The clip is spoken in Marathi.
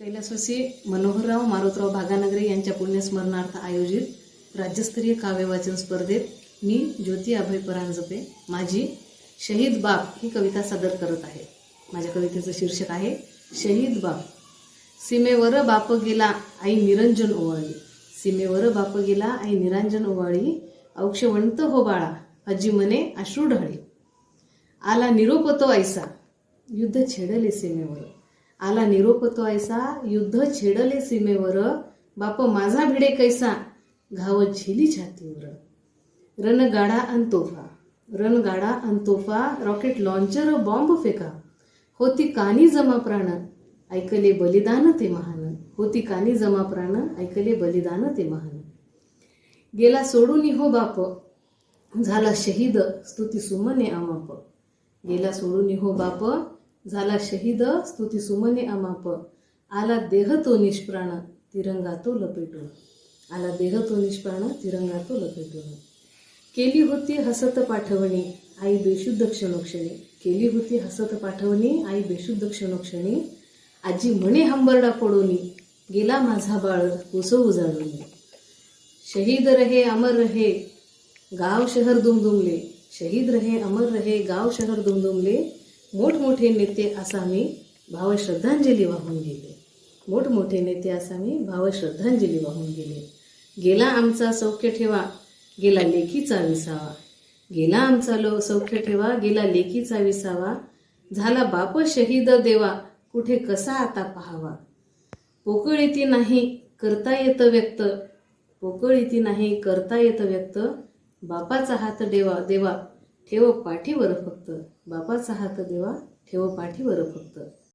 कैलासवासी मनोहरराव मारुतराव भागानगरे यांच्या पुण्यस्मरणार्थ आयोजित राज्यस्तरीय काव्यवाचन स्पर्धेत मी ज्योती अभय परांजपे माझी शहीद बाप ही कविता सादर करत आहे. माझ्या कवितेचं शीर्षक आहे शहीद बाप. सीमेवर बाप गेला आई निरंजन ओवाळी सीमेवर बाप गेला आई निरंजन ओवाळी औक्षवंत हो बाळा अजी मने अश्रू ढळे. आला निरोप तो ऐसा युद्ध छेडले सीमेवर. आला निरोप तो ऐसा युद्ध छेडले सीमेवर बाप माझा भिडे कैसा घाव झिली छातीवर. रणगाडा अंतोफा रणगाडा अंतोफा रॉकेट लॉन्चर बॉम्ब फेका. होती कानी जमा प्राण ऐकले बलिदान ते महान. होती कानी जमा प्राण ऐकले बलिदान ते महान. गेला सोडून हो बाप झाला शहीद स्तुती सुमने अमाप गेला सोडून हो बाप झाला शहीद स्तुती सुमने अमाप. आला देह तो निष्प्राण तिरंगा तो लपेटून. आला देह तो निष्प्राण तिरंगा तो लपेटून. केली होती हसत पाठवणी आई बेशुद्ध क्षणोक्षणी. केली होती हसत पाठवणी आई बेशुद्ध क्षणोक्षणी. आजी म्हणे हंबरडा पडोनी गेला माझा बाळ कुसो उजाडून शहीद रहे अमर रहे गाव शहर दुमदुमले. शहीद रहे अमर रहे गाव शहर दुमदुमले. मोठमोठे नेते असा मी भावश्रद्धांजली वाहून गेले. मोठमोठे नेते असा मी भावश्रद्धांजली वाहून गेले. गेला आमचा सौख्य ठेवा गेला लेखीचा विसावा. गेला आमचा लो सौख्य ठेवा गेला लेखीचा विसावा. झाला बाप शहीद देवा कुठे कसा आता पाहावा? पोकळ येती नाही करता येतं व्यक्त पोकळ नाही करता येतं व्यक्त. बापाचा हात देवा देवा ठेव पाठीवर फक्त. बापाचा हात देवा ठेव पाठीवर फक्त.